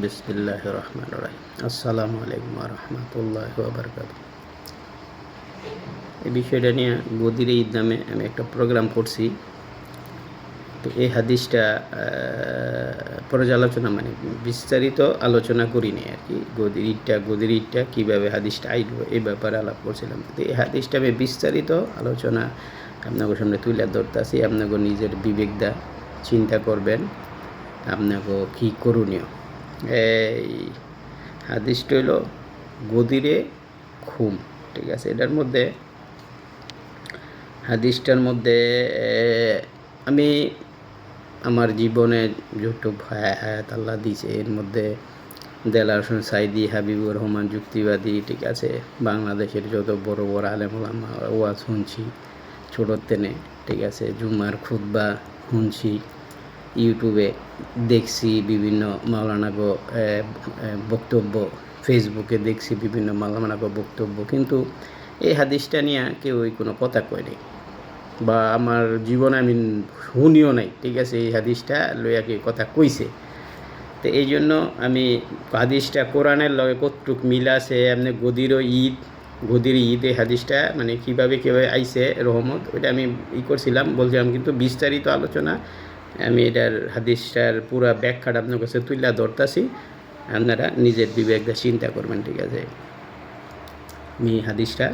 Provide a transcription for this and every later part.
বিসমিল্লাহ রহমান রাহিম আসসালামু আলাইকুম রহমতুল্লাহ বারকাত এই বিষয়টা নিয়ে গদির ঈদ নামে আমি একটা প্রোগ্রাম করছি। তো এই হাদিসটা পর্যালোচনা মানে বিস্তারিত আলোচনা করিনি আর কি। গদির ঈদটা গদির ঈদটা, কীভাবে হাদিসটা আইল, এই ব্যাপারে আলাপ করছিলাম। তো এই হাদিসটা আমি বিস্তারিত আলোচনা আপনাকে সামনে তুলে ধরতেছি। আপনাকে নিজের বিবেকদা চিন্তা করবেন। আপনাকে কী করণীয়? এই হাদিসটা হইল গদিরে খুম ঠিক আছে? এটার মধ্যে, হাদিসটার মধ্যে আমি আমার জীবনে যুটুব হায়াত আল্লাহ দিছে এর মধ্যে দেলার হোসেন সাইদি, হাবিবুর রহমান যুক্তিবাদী, ঠিক আছে? বাংলাদেশের যত বড় বড় আলেমুলামা ওয়াজ শুনছি, ছোটোর তেনে, ঠিক আছে? জুমার খুদ্া শুনছি ইউটিউবে দেখছি বিভিন্ন মাওলানাগো বক্তব্য, ফেসবুকে দেখছি বিভিন্ন মাওলানাগো বক্তব্য, কিন্তু এই হাদিসটা নিয়ে কেউই কোনো কথা কয়নি বা আমার জীবনে আমি শুনিও নাই, ঠিক আছে, এই হাদিসটা লইয়া কি কথা কইছে। তো এই জন্য আমি হাদিসটা কোরআনের লগে কতটুক মিল আছে, এমনি গদিরও ঈদ, গদির ঈদ এই হাদিসটা মানে কীভাবে কীভাবে আইছে রহমত, ওইটা আমি ই করছিলাম, বলছিলাম, কিন্তু বিস্তারিত আলোচনা আমি এটার হাদিসটার পুরা ব্যাখ্যাটা আপনার কাছে তুলে ধরতাছি, আপনারা নিজের বিবেকটা চিন্তা করবেন, ঠিক আছে? আমি হাদিসটা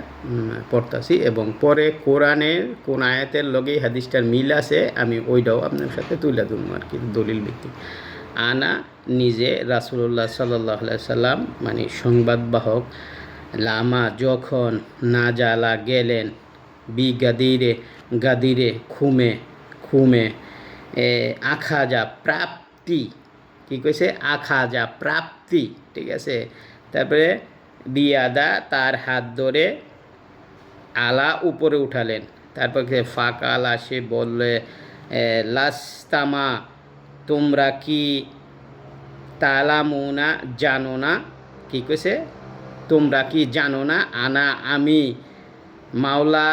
পড়তাছি এবং পরে কোরআনের কোন আয়াতের লগে হাদিসটার মিল আছে, আমি ওইটাও আপনার সাথে তুলে ধরবো আর কি, দলিল ভিত্তিক। আনা নিজে রাসুল্লাহ সাল্লাহ সাল্লাম মানে সংবাদবাহক লামা যখন না জালা গেলেন, বি গাদিরে গাদিরে খুমে খুমে আখাজা প্রাপ্তি। কি কইছে আখাজা প্রাপ্তি। ঠিক আছে? তারপরে বিয়াদা তার হাত ধরে আলা উপরে উঠালেন। তারপর কি ফাঁকা আলা সে বললে লাস্তামা, তোমরা কি তালামুনা জানো না? কি কইছে তোমরা কি জানো না? আনা আমি মাওলা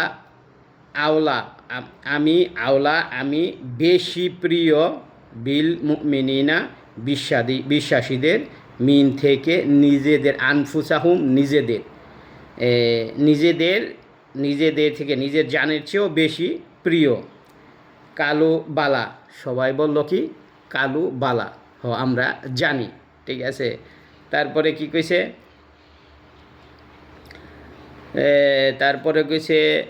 আওলা আম- আওলা, আমি বেশি প্রিয় বিল মিনিনা বিশ্বাদী বিশ্বাসীদের, মিন থেকে নিজেদের, আনফুসাহুম নিজেদের। নিজেদের নিজেদের থেকে নিজের জানের চেয়েও বেশি প্রিয়। কালু বালা, সবাই বলল কি? কালু বালা, হ, আমরা জানি, ঠিক আছে? তারপরে কি কইছে? তারপরে কইছে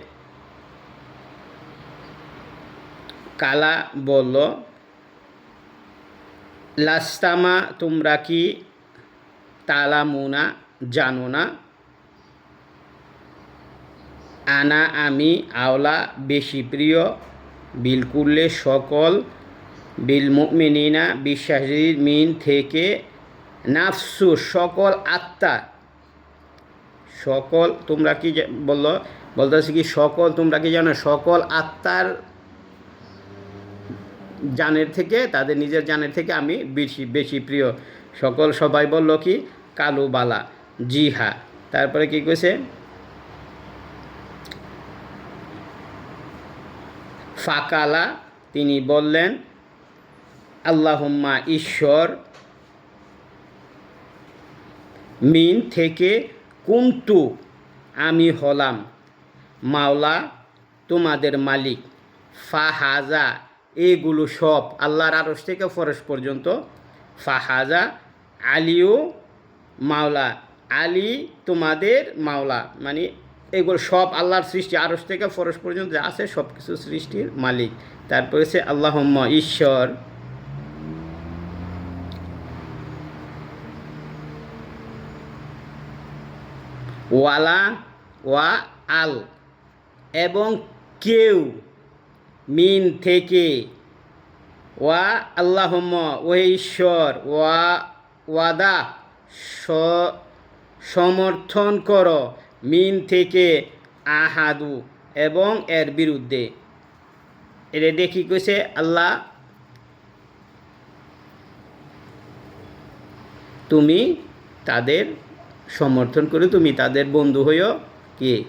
কালা বলল, লাস্তামা, তোমরা কি তালামুনা জানো না? আনা, আমি আওলা, বেশি প্রিয় বিলকুল্লে সকল বিল মুমিনিনা বিশ্বাসী মিন থেকে নাফসু, সকল আত্মা, সকল, তোমরা কি বলল, বলতেছি কি, সকল, তোমরা কি জানো, সকল আত্মার জানের থেকে, তাদের নিজের জানের থেকে আমি বেশি বেশি প্রিয়। সকল সবাই বলল কি? কালু বালা জি হা তারপরে কি কইছে? ফাকালা, তিনি বললেন, আল্লাহুম্মা ঈশ্বর মিন থেকে কুমতু আমি হলাম। মাওলা তোমাদের মালিক। ফাহাজা এগুলো সব আল্লাহর আরস থেকে ফরস পর্যন্ত। ফাহাজা আলিও মাওলা, আলী তোমাদের মাওলা মানে এগুলো সব আল্লাহর সৃষ্টি আরস থেকে ফরস পর্যন্ত আছে সব কিছু সৃষ্টির মালিক। তারপরে সে আল্লাহম্মা ঈশ্বর। ওয়ালা, ওয়া আল এবং কেউ মিন থেকে ওয়া আল্লাহম ও ঈশ্বর, ওয়া ওয়াদা সমর্থন কর, মিন থেকে আহাদু এবং এর বিরুদ্ধে। এটা দেখি কইছে আল্লাহ? তুমি তাদের সমর্থন করে, তুমি তাদের বন্ধু হইও কে?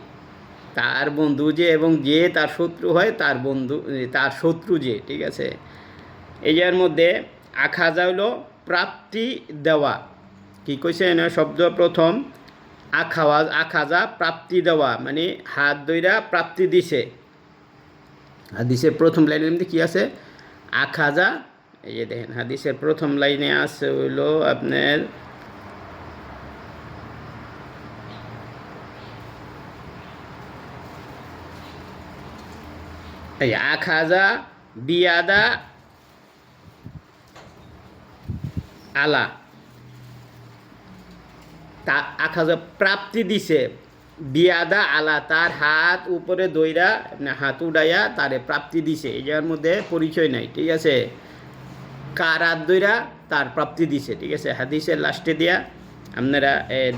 তার বন্ধু যে এবং যে তার শত্রু হয়, তার বন্ধু, তার শত্রু যে, ঠিক আছে? এই যার মধ্যে আখাজা হইল প্রাপ্তি দেওয়া। কি কইছে এনে? শব্দ প্রথম, আখাওয়া, আখাজা প্রাপ্তি দেওয়া মানে হাত দইরা প্রাপ্তি দিছে। হাদিসের প্রথম লাইনের মধ্যে কি আছে? আখাজা, এই যে দেখেন হাদিসের প্রথম লাইনে আছে হইল আপনার এই আখাজা, বিয়াদা আলা। তা আখাজা প্রাপ্তি দিছে। বিয়াদা আলা, তার হাত উপরে দইরা হাত উড়াইয়া তারে প্রাপ্তি দিছে। এই জায়গার মধ্যে পরিচয় নাই, ঠিক আছে? কার হাত দইরা তার প্রাপ্তি দিছে, ঠিক আছে? হাদিসের লাস্টে দিয়া আপনারা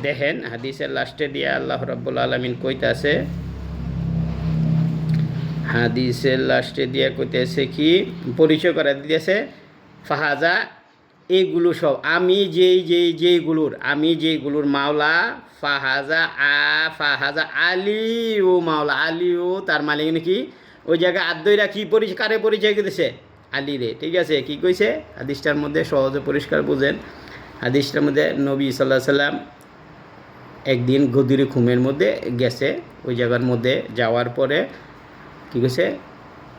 দেখেন। হাদিসের লাস্টে দিয়া আল্লাহ রাব্বুল আলমিন কইতাছে, হাদিসের লাস্টে দিয়া কইতেছে কি? পরিচয় করা দিতেছে, ফাহাজা এইগুলো সব। আমি যেই যেই, যেইগুলোর, আমি যেইগুলোর মাওলা ফাহাজা আ, ফাহাজা আলী ও মাওলা আলী ও তার মালিক নাকি? ওই জায়গায় আদ্যইরা কি পরিচয় কারে পরিচয় দিতেছে? আলী রে, ঠিক আছে? কি কইছে? হাদিসটার মধ্যে সহজে পরিষ্কার বুঝেন। হাদিসটার মধ্যে নবী সাল্লাহ সাল্লাম একদিন গদির খুমের মধ্যে গেছে। ওই জায়গার মধ্যে যাওয়ার পরে কী কইছে?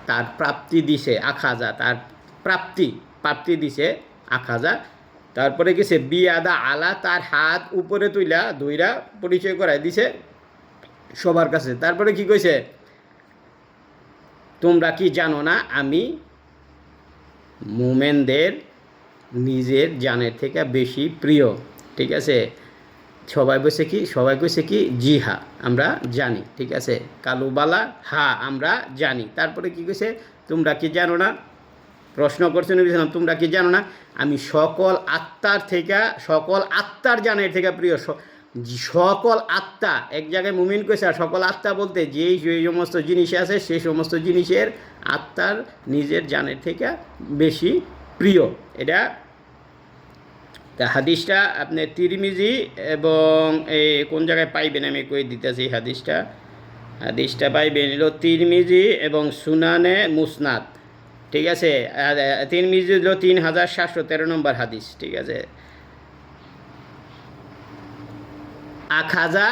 তার প্রাপ্তি দিছে, আখাজা, তার প্রাপ্তি প্রাপ্তি দিছে। আখাজা। তারপরে গেছে বিয়াদা আলা তার হাত উপরে তুইলা দুইরা পরিচয় করাই দিছে সবার কাছে। তারপরে কি কইছে? তোমরা কি জানো না, আমি মুমেনদের নিজের জানের থেকে বেশি প্রিয়। ঠিক আছে? সবাই বসে কি, সবাই কইছে কি জি হা আমরা জানি। ঠিক আছে? কালুবালা, হা, আমরা জানি। তারপরে কি কইছে? তোমরা কি জানো না প্রশ্ন করছে নবী সালাম তোমরা কি জানো না? আমি সকল আত্মার থেকে, সকল আত্মার জানের থেকে প্রিয়। সকল আত্মা, এক জায়গায় মুমিন কইছে, আর সকল আত্মা বলতে যেই যে সমস্ত জিনিস আছে সেই সমস্ত জিনিসের আত্মার নিজের জানের থেকে বেশি প্রিয়। এটা তা হাদিসটা আপনি তিরমিজি এবং এই কোন জায়গায় পাইবেন আমি কই দিতেছি হাদিসটা? হাদিসটা পাইবেন হলো তিরমিজি এবং সুনানে মুসনাদ। ঠিক আছে? তিন তিরমিজি হলো তিন হাজার সাতশো তেরো নম্বর হাদিস, ঠিক আছে? আখাজা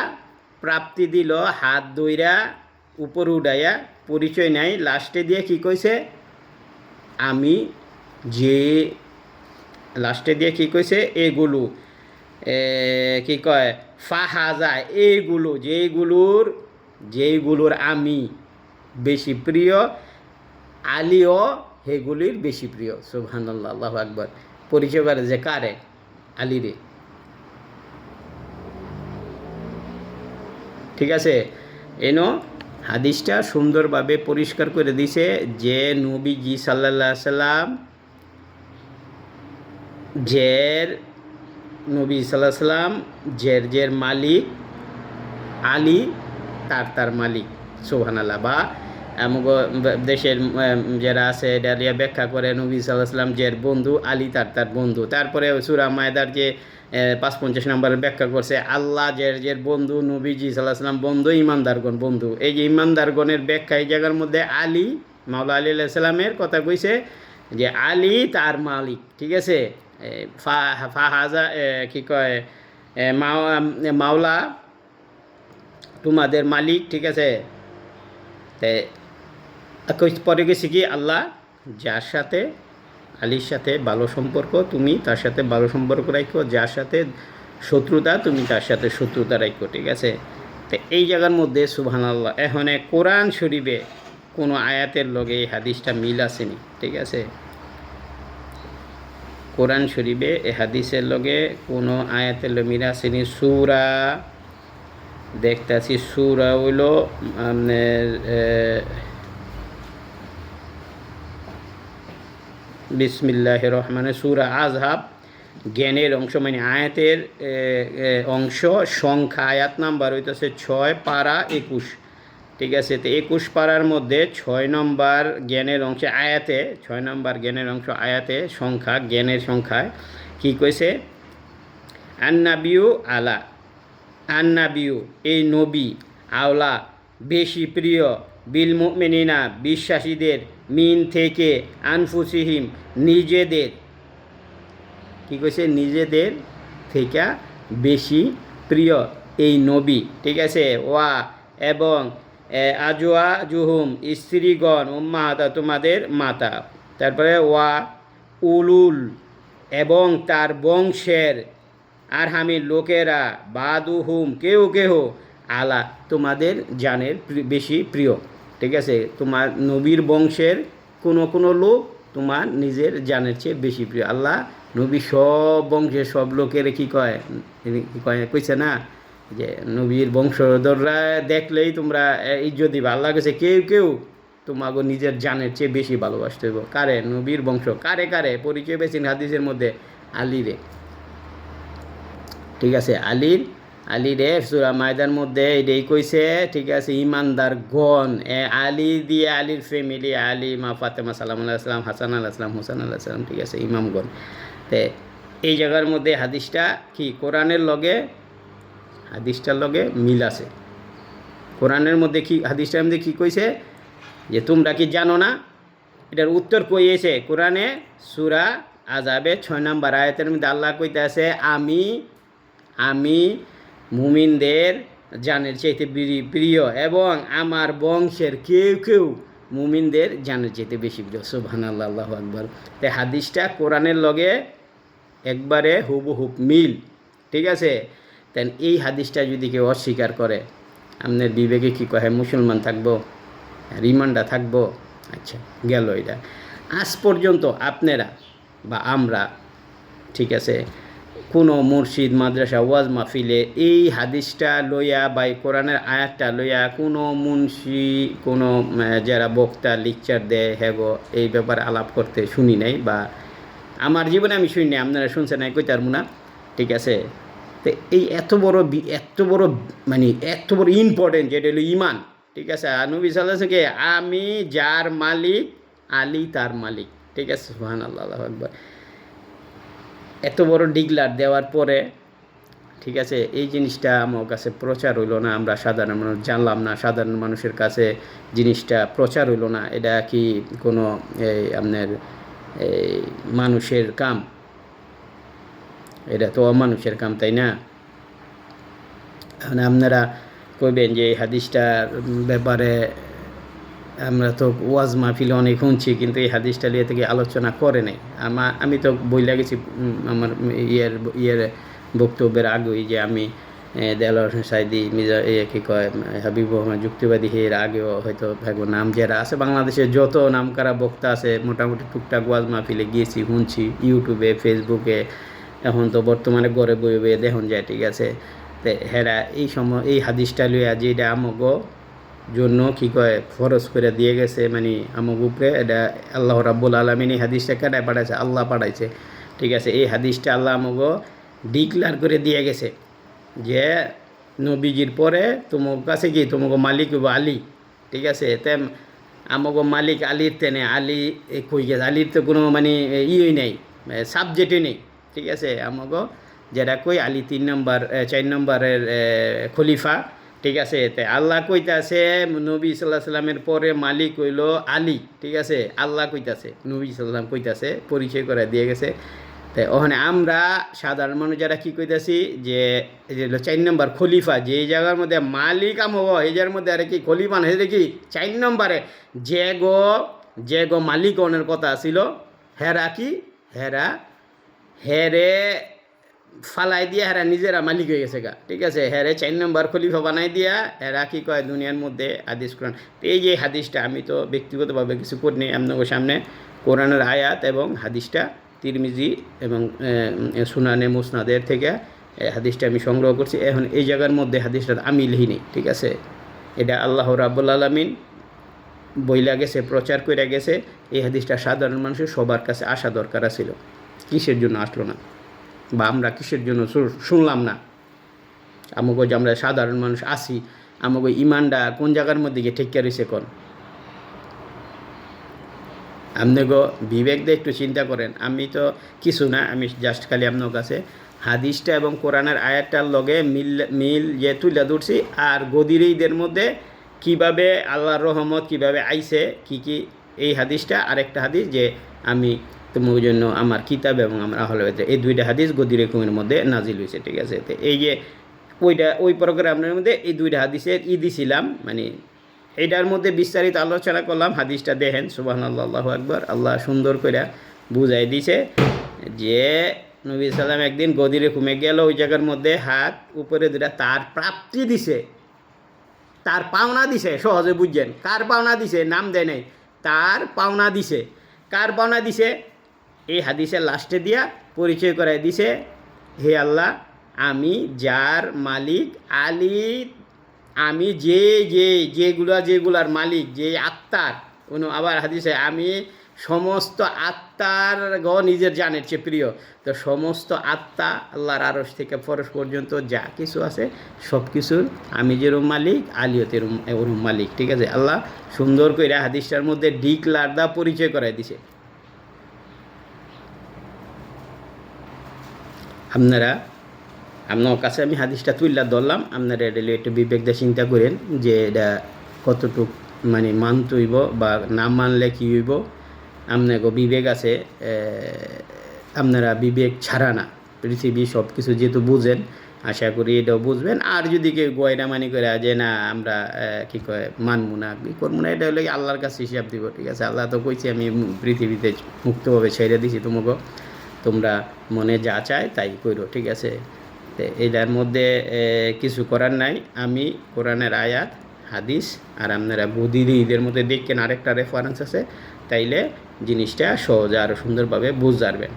প্রাপ্তি দিল, হাত দইরা উপর উডাইয়া পরিচয় নাই লাস্টে দিয়ে কি কইছে? আমি যে লাস্টে দিয়ে কি কইছে? এগুলো কি কয়? ফাহাজা এইগুলো যেইগুলোর যেইগুলোর আমি বেশি প্রিয় আলিও সেগুলির বেশি প্রিয়, সুবহানাল্লাহ, আল্লাহ আকবর। পরিচয় করে যে কারে? আলিরে ঠিক আছে? এনো, হাদিসটা সুন্দরভাবে পরিষ্কার করে দিছে যে নবীজি আলাইহি সাল্লাম জের, নবী সাল্লাহ সাল্লাম জের জের মালিক, আলী, তার তার মালিক সোহানাল্লাহ বা দেশের যারা আছে ডালিয়া ব্যাখ্যা করে নবী সাল্লাহ সাল্লাম জের বন্ধু আলী তার তার বন্ধু। তারপরে সুরা মায়দার যে পাঁচ পঞ্চাশ নম্বরের ব্যাখ্যা করছে, আল্লাহ জের জের বন্ধু নবীজি সাল্লাহ সাল্লাম বন্ধু ইমানদারগণ, বন্ধু। এই যে ইমানদারগণের ব্যাখ্যা এই জায়গার মধ্যে আলী, মাওলা আলী আলাইহিস সালামের কথা কইছে যে আলী তার মালিক, ঠিক আছে? ফাহাজা কি কয়? মাওলা তোমাদের মালিক, ঠিক আছে? পরে গেছি কি, আল্লাহ যার সাথে, আলীর সাথে ভালো সম্পর্ক, তুমি তার সাথে ভালো সম্পর্ক রাখো যার সাথে শত্রুতা, তুমি তার সাথে শত্রুতা রাখো ঠিক আছে? তো এই জায়গার মধ্যে সুবহান আল্লাহ এখন কোরআন শরীফে কোনো আয়াতের লগে এই হাদিসটা মিল আসেনি, ঠিক আছে? কোরআন শরীফে এ হাদিসের লগে কোনো আয়াতের লগে মিল আসেনি। সুরা, দেখতেছি সুরা হইল বিসমিল্লাহ রহমানের সুরা আজহাব জ্ঞানের অংশ মানে আয়াতের অংশ, সংখ্যা, আয়াত নাম্বার হইতেছে ছয় পারা একুশ। ঠিক আছে, তো একুশ পারার মধ্যে ছয় নম্বর জ্ঞানের অংশ আয়াতে, ছয় নম্বর জ্ঞানের অংশ আয়াতে সংখ্যা, জ্ঞানের সংখ্যায় কি কইছে? আন্নাবিউ আলা, আন্নাবিউ, এই নবী, আওলা, বেশি প্রিয় বিল মুমিনিনা বিশ্বাসীদের মিন থেকে আনফুসিহিম নিজেদের। কি কইছে? নিজেদের থেকে বেশি প্রিয় এই নবী। ঠিক আছে? ওয়া এবং এ, আজওয়া জুহুম স্ত্রীগণ উম্মাহাতা তোমাদের মাতা। তারপরে ওয়া উলুল এবং তার বংশের আর হামির লোকেরা বাদুহুম কেউ কেহ আলা তোমাদের জানের বেশি প্রিয়। ঠিক আছে? তোমার নবীর বংশের কোনো কোনো লোক তোমার নিজের জানের চেয়ে বেশি প্রিয়। আল্লাহ নবী সব বংশের সব লোকের কি কয়? কি কয়? কইছে না? যে নবীর বংশধররা দেখলেই তোমরা ইজ্জত দিবা। আল্লাহ কাছে কেউ কেউ তোমাকে নিজের জানের চেয়ে বেশি ভালোবাসতে হইব। কারে? নবীর বংশ। কারে কারে? পরিচয় পেয়েছেন হাদিসের মধ্যে আলীরে। ঠিক আছে? আলীর আলীরে সুরা মায়দার মধ্যে এটাই কইছে, ঠিক আছে, ইমানদার গণ। এ আলী দিয়ে আলীর ফ্যামিলি আলী মা ফাতেমা সালাম আল্লাহ সাল্লাম হাসান আল্লাহ সাল্লাম হুসান আল্লাহ সাল্লাম ঠিক আছে ইমামগণ তে এই জায়গার মধ্যে হাদিসটা কি? কোরআনের লগে, হাদিসটার লগে মিল আছে। কোরআনের মধ্যে কি, হাদিসটার মধ্যে কি কইছে? যে তোমরা কি জানো না? এটার উত্তর কইয়েছে কোরআনে সুরা আজাবে ছয় নম্বর আয়াতের মধ্যে আল্লাহ কইতে আছে আমি আমি মুমিনদের জানের চাইতে প্রিয় এবং আমার বংশের কেউ কেউ মুমিনদের জানের চাইতে বেশি প্রিয়। সোভান আল্লাহ আকবর। তাই হাদিসটা কোরআনের লগে একবারে হুবহুব মিল। ঠিক আছে? তাই এই হাদিসটা যদি কেউ অস্বীকার করে, আপনার বিবেকে কী কহে মুসলমান থাকব রিমান্ডা থাকব? আচ্ছা গেল এটা। আজ পর্যন্ত আপনারা বা আমরা, ঠিক আছে কোনো মুর্শিদ, মাদ্রাসা, ওয়াজ মাহফিলে এই হাদিসটা লইয়া বা কোরআনের আয়াতটা লইয়া কোনো মুন্সি, কোনো যারা বক্তা, লেকচার দেয় হ্যাগো এই ব্যাপারে আলাপ করতে শুনি নাই বা আমার জীবনে আমি শুনি নাই, আপনারা শুনছেন নাই কইতার মুনা ঠিক আছে? তো এই এত বড় এত বড় মানে এত বড় ইম্পর্টেন্ট যেটা হলো ইমান, ঠিক আছে? নবী সাল্লাহকে আমি, যার মালিক, আলী তার মালিক, ঠিক আছে? সুহান আল্লাহ আকবর। এত বড় ডিগলার দেওয়ার পরে, ঠিক আছে, এই জিনিসটা আমার কাছে প্রচার হইল না, আমরা সাধারণ মানুষ জানলাম না, সাধারণ মানুষের কাছে জিনিসটা প্রচার হইল না, এটা কি কোনো, এই আপনার, এই মানুষের কাম? এটা তো অমানুষের কাম, তাই না? মানে আপনারা কইবেন যে এই হাদিসটার ব্যাপারে আমরা তো ওয়াজ মাহফিলে অনেক শুনছি, কিন্তু এই হাদিসটা নিয়ে থেকে আলোচনা করে নাই। আমার আমি তো বই লাগেছি আমার ইয়ের ইয়ের বক্তব্যের আগেই যে আমি হোসেন সাইদি মির্জা ইয়ে কী কয় হাবিব রহমান যুক্তিবাদী এর আগেও হয়তো ভাগো নাম যারা আছে, বাংলাদেশে যত নামকারা বক্তা আছে, মোটামুটি টুকটাক ওয়াজ মাহফিলে গিয়েছি, শুনছি, ইউটিউবে, ফেসবুকে, এখন তো বর্তমানে গড়ে বয়ে বয়ে দেখুন যায়, ঠিক আছে? হেরা এই সময়, এই হাদিসটা লইয়া যেটা আমগো জন্য কি কয় ফরজ করে দিয়ে গেছে মানে আমগ উপরে, এটা আল্লাহ রাব্বুল আলমিন এই হাদিসটা কেটায় পাঠাইছে? আল্লাহ পাঠাইছে। ঠিক আছে, এই হাদিসটা আল্লাহ আমগ ডিক্লার করে দিয়ে গেছে যে, নবীজির পরে তোমার কাছে কি? তোমাকে মালিক আলী। ঠিক আছে, তেম আমাকে মালিক আলীর তেনে, আলী কই গেছে? আলীর তো কোনো মানে ইয়ে নেই সাবজেক্টই নেই। ঠিক আছে, আমাকে যেটা কই, আলী তিন নম্বর চার নম্বরের খলিফা। ঠিক আছে তে আল্লাহ কইতাছে, নবী সাল্লাহ সাল্লামের পরে মালিক হইল আলী, ঠিক আছে? আল্লাহ কইতাছে, নবী সাল্লাম কইতাছে, পরিচয় করে দিয়ে গেছে। তাই ওখানে আমরা সাধারণ মানুষ যারা কি কইতাছি, যে চার নম্বর খলিফা, যে জায়গার মধ্যে মালিক আমব এই জায়গার মধ্যে আর কি খলিফা না কি চার নম্বরে? যে গো যে গো মালিক অনের কথা ছিল হেরা কি? হেরা, হেরে ফালাই দিয়া হেরা নিজেরা মালিক হয়ে গেছে গা। ঠিক আছে, হেরে চার নম্বর খলিফা বানাই দিয়া হেরা কি কয় দুনিয়ার মধ্যে হাদিস কোরআন। এই যে হাদিসটা আমি তো ব্যক্তিগতভাবে কিছু করিনি, আপনাদের সামনে কোরআনের আয়াত এবং হাদিসটা, তিরমিজি এবং সুনানে মুসনাদের থেকে হাদিসটা আমি সংগ্রহ করছি। এখন এই জায়গার মধ্যে হাদিসটা আমি লিখিনি, ঠিক আছে? এটা আল্লাহ রাবুল আলমিন বইলা গেছে, প্রচার করে গেছে। এই হাদিসটা সাধারণ মানুষের সবার কাছে আসা দরকার ছিল কিসের জন্য আসলো না? বা আমরা কিসের জন্য শুনলাম না। আমাকে যে আমরা সাধারণ মানুষ আসি আমাকে ইমানটা কোন জায়গার মধ্যে গিয়ে ঠিক রয়েছে কোন? আপনি গো বিবেক দিয়ে একটু চিন্তা করেন, আমি তো কিছু না, আমি জাস্ট খালি আপনার কাছে হাদিসটা এবং কোরআনের আয়াতটার লগে মিল মিল যে তুলে ধরছি আর গদির ঈদের মধ্যে কীভাবে আল্লাহর রহমত, কীভাবে আইছে, কি কি, এই হাদিসটা আরেকটা হাদিস যে আমি তোমার জন্য আমার কিতাব এবং আমার আহলে বাইত এই দুইটা হাদিস গদির হুকুমের মধ্যে নাজিল হয়েছে ঠিক আছে? এই যে ওইটা, ওই প্রোগ্রামের মধ্যে এই দুইটা হাদিসের ই দিছিলাম মানে এটার মধ্যে বিস্তারিত আলোচনা করলাম, হাদিসটা দেখেন সুবাহ আল্লাহ আকবর, আল্লাহ সুন্দর করে বুঝাই দিছে যে নবী সাল্লাম একদিন গদিরে ঘুমে গেল, ওই জায়গার মধ্যে হাত উপরে দুটা তার প্রাপ্তি দিছে। তার পাওনা দিছে, সহজে বুঝছেন? কার পাওনা দিছে? নাম দেয় নাই। তার পাওনা দিছে। কার পাওনা দিছে? এই হাদিসের লাস্টে দিয়া পরিচয় করাই দিছে, হে আল্লাহ, আমি যার মালিক আলী, আমি যে যে, যেগুলা, যেগুলার মালিক, যে আত্মার। কোনো আবার হাদিসে, আমি সমস্ত আত্মার গ নিজের জানের চেয়ে প্রিয়। তো সমস্ত আত্মা আল্লাহর আরস থেকে ফরস পর্যন্ত যা কিছু আছে, সব কিছুর আমি যেরম মালিক, আলিও তেরম ওরম মালিক। ঠিক আছে? আল্লাহ সুন্দর করে হাদিসটার মধ্যে ডিক লার্দা পরিচয় করাই দিছে। আপনারা, আপনার কাছে আমি হাদিসটা তুললা ধরলাম, আপনারা এটা একটু বিবেক দিয়ে চিন্তা করেন যে এটা কতটুক মানে মানতে হইব বা না মানলে কী হইব। আপনাকে বিবেক আছে আপনারা বিবেক ছাড়া না। পৃথিবী সব কিছু যেহেতু বুঝেন, আশা করি এটাও বুঝবেন। আর যদি কেউ গয়না মানি করে, যে না, আমরা কি কয়, মানবো না, কি করব না, এটা হলে আল্লাহর কাছে হিসাব দিব, ঠিক আছে? আল্লাহ তো কইছি আমি পৃথিবীতে মুক্তভাবে ছেড়ে দিছি তোমাকে। তোমরা মনে যা চায় তাই করো ঠিক আছে? তো এটার মধ্যে কিছু করার নাই। আমি কোরআনের আয়াত, হাদিস আর আপনারা বুদিদি ঈদের মধ্যে দেখেন আরেকটা রেফারেন্স আছে, তাইলে জিনিসটা সহজে আরও সুন্দরভাবে বুঝারবেন।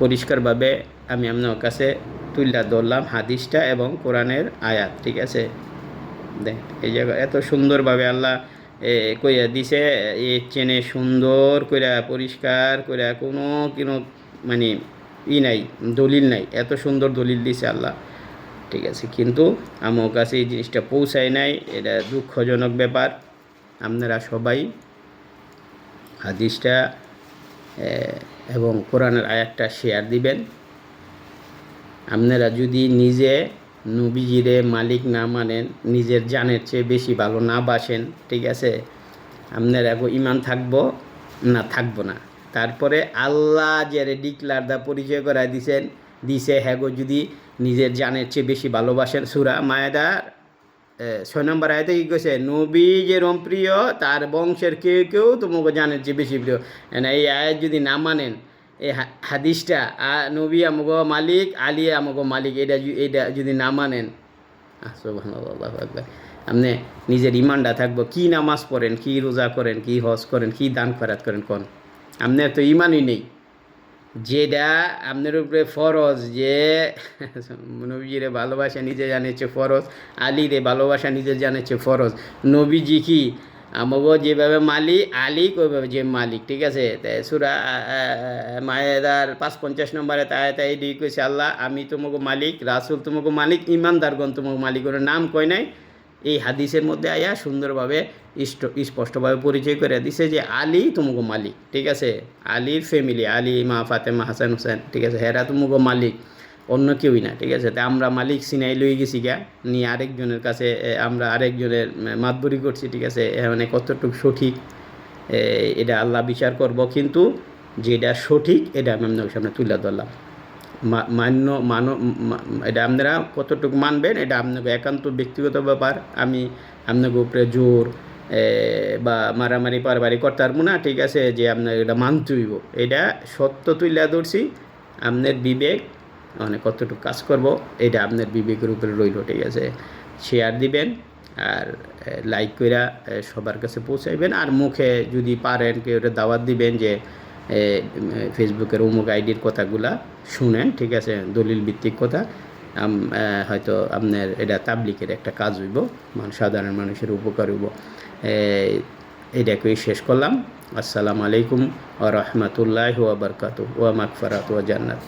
পরিষ্কারভাবে আমি আপনার কাছে তুললা ধরলাম হাদিসটা এবং কোরআনের আয়াত, ঠিক আছে? দেখ, এই জায়গা এত সুন্দরভাবে আল্লাহ কইয়া দিছে, এ চেনে সুন্দর কইরা, পরিষ্কার কইরা কোনো কোনো মানে ই নাই, দলিল নাই। এত সুন্দর দলিল দিছে আল্লাহ। ঠিক আছে, কিন্তু আমার কাছে এই জিনিসটা পৌঁছায় নাই, এটা দুঃখজনক ব্যাপার। আপনারা সবাই হাদিসটা এবং কোরআনের আয়াতটা শেয়ার দিবেন। আপনারা যদি নিজে নবীজিরে মালিক না মানেন, নিজের জানের চেয়ে বেশি ভালো না বাসেন, ঠিক আছে? আপনার ইমান থাকব না থাকব না। তারপরে আল্লাহ যে ডিক্লার দা পরিচয় করায় দিছেন, দিছে হ্যাগো যদি নিজের জানের চেয়ে বেশি ভালোবাসেন সুরা মায়েদার ছয় নম্বর আয়তে কি কইছে? নবী যেরম প্রিয়, তার বংশের কেউ কেউ তোমাকে জানের চেয়ে বেশি প্রিয়। এই আয়াত যদি না মানেন, এই হাদিসটা নবী আমগো মালিক, আলী আমগো মালিক, এটা এটা যদি না মানেন আপনি নিজের ইমানটা থাকব, কি নামাজ পড়েন, কি রোজা করেন, কি হজ করেন, কি দান খরাত করেন, কোন? আপনার তো ইমানই নেই। যেটা আপনার উপরে ফরজ, যে নবীজিরে ভালোবাসা নিজে জানেছে ফরজ, আলীরে ভালোবাসা নিজে জানেছে ফরজ। নবীজি কি? আমাগো যেভাবে মালিক, আলিক ওইভাবে যে মালিক, ঠিক আছে? তাই সুরা মায়েদার পাঁচ পঞ্চাশ নম্বরে তাই তাই ডি কইছে, আল্লাহ, আমি তোমাকে মালিক, রাসুল তোমাকে মালিক, ইমানদারগণ তোমাকে মালিক ওর নাম কয় নাই? এই হাদিসের মধ্যে আয়া সুন্দরভাবে স্পষ্টভাবে পরিচয় করে দিছে যে আলী তুমগো মালিক, ঠিক আছে? আলীর ফ্যামিলি আলী, মা ফাতেমা, হাসান হোসেন, ঠিক আছে? হেরা তুমগো মালিক, অন্য কেউই না, ঠিক আছে? তা আমরা মালিক সিনাই লই গেছি গা, নিয়ে আরেকজনের কাছে আমরা আরেকজনের মাতবরি করছি, ঠিক আছে? মানে কতটুকু সঠিক এটা আল্লাহ বিচার করব, কিন্তু যেটা সঠিক, এটা আমি আপনার সামনে তুলে ধরলাম। মান্য, মানো এটা আপনারা কতটুকু মানবেন, এটা আপনাকে একান্ত ব্যক্তিগত ব্যাপার। আমি আপনাকে উপরে জোর বা মারামারি পারবারি করতে পারব না, ঠিক আছে, যে আপনার এটা মানতে হইব। এটা সত্য তুইলা ধরছি, আপনার বিবেক মানে কতটুকু কাজ করব, এটা আপনার বিবেকের উপরে রইল, ঠিক আছে। শেয়ার দিবেন, আর লাইক কইরা সবার কাছে পৌঁছাইবেন, আর মুখে যদি পারেন, কেউ এটা দাওয়াত দিবেন যে ফেসবুকের অমুক আইডির কথাগুলা শুনেন, ঠিক আছে? দলিল ভিত্তিক কথা হয়তো আপনার এটা তাবলিকের একটা কাজ হইব মানে সাধারণ মানুষের উপকার হইব। এটাকেই শেষ করলাম। আসসালামু আলাইকুম ও রহমতুল্লাহ ওয়া বারকাতু ওয়া মাকফরাত ওয়া জান্নাত।